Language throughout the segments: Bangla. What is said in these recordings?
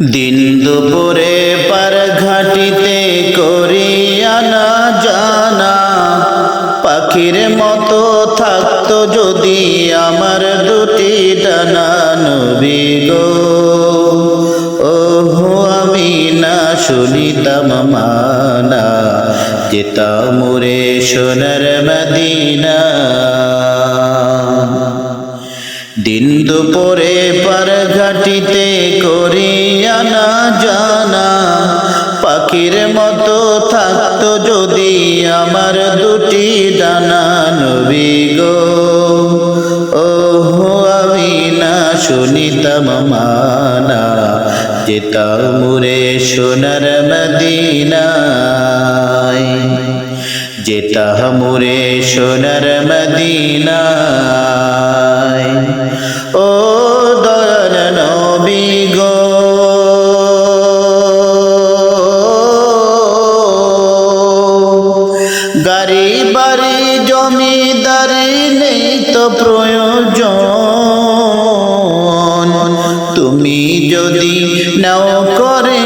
দিন দুপুরে পার ঘাটিতে করিয়া না জানা, পাখির মতো থাকতো যদি আমার দুটি ডানা, নবী গো। ওহো, আমি না শুনিতাম মানা, যেতাম মোরে সোনার মদিনা। দিন দুপুরে পার ঘাটিতে করিয়া না জানা, পাখির মতো থাকতো যদি আমার দুটি ডানা, নবী গো। ওহো, আমি না শুনিতাম মানা, যেতাম মুরে সোনার মদিনায়। যেতা মুরে সোনার মদিনায়। গাড়ি বাড়ি, জমিদারি নেই তো প্রয়োজন। তুমি যদি নাও করে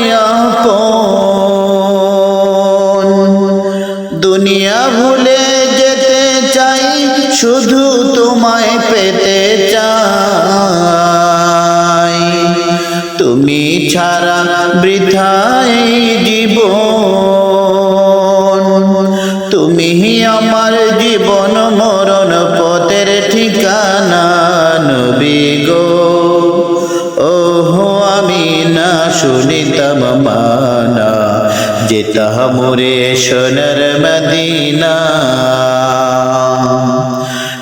দুনিয়া ভুলে যেতে চাই, শুধু তোমায় পেতে চাই। তুমি ছাড়া বৃথাই জীবন। যেতা মোরে সোনার মদিনা।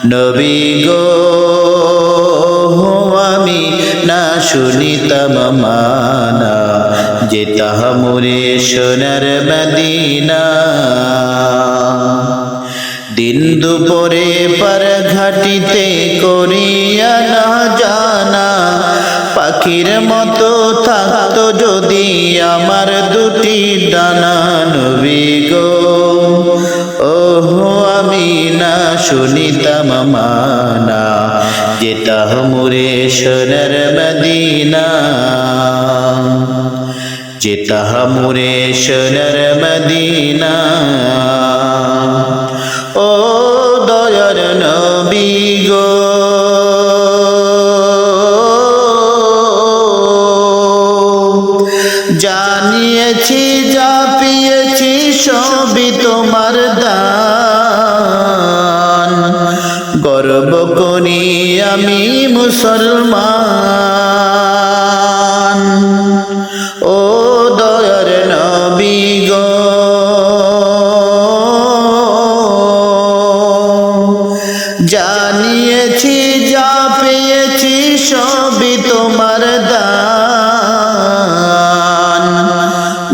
নবী গো আমি না শুনিতাম মানা। যেতা মোরে সোনার মদিনা। দিন দুপুরে পার ঘাটিতে করিয়া না পাখির মতো থাকতো যদি আমার দুটি ডানা, নবী গো। ওহো, আমি না শুনিতাম মানা যেতা মুরে সোনার মদিনা। যেতা মুরে সোনার মদিনা। ও দয়ার নবী গো গর্ব করি আমি মুসলমান। ও দয়ার নবী গো। জানিয়েছি, যা পেয়েছি সবই তোমার দান।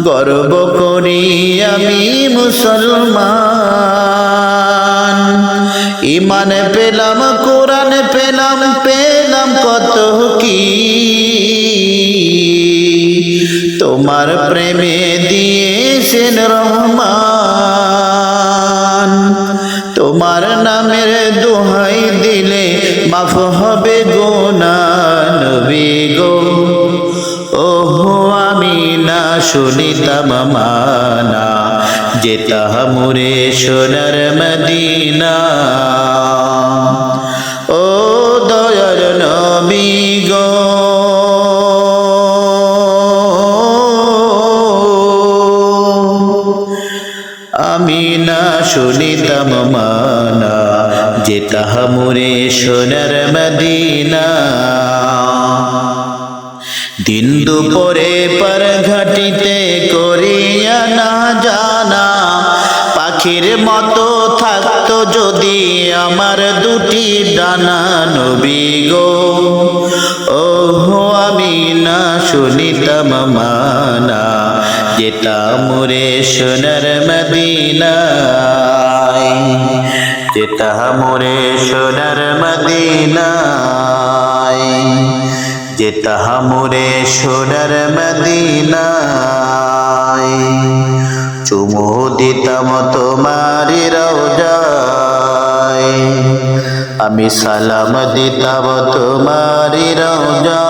গর্ব করি আমি মুসলমান। ইমান পেলাম, কোরআন পেলাম পেলাম কত কি? তোমার প্রেমে দিয়েছেন রহমান। তোমার নামের দোহাই দিলে মাফ হবে গোনা নবী গো। ওহো, আমি না শুনিতাম মানা। যেতা মুরে সোনার মদিনা। ও দয়ার নবী গো। আমি না শুনিতাম মানা যে তাহা মুরে সোনার মদিনা। দিন দুপুরে পার ঘাটিতে করিয়া না জানা পাখির মতো থাকতো যদি আমার দুটি ডানা, নবী গো। ওহো, আমি না শুনিতাম মানা যেতা মোরে সোনার মদিনায়। যেতা মোরে সোনার মদিনায়। যেতা মোরে সোনার মদিনায়। চুমু দিতাম তোমারি রওজায়। আমি সালাম দিতাম তোমারি রওজা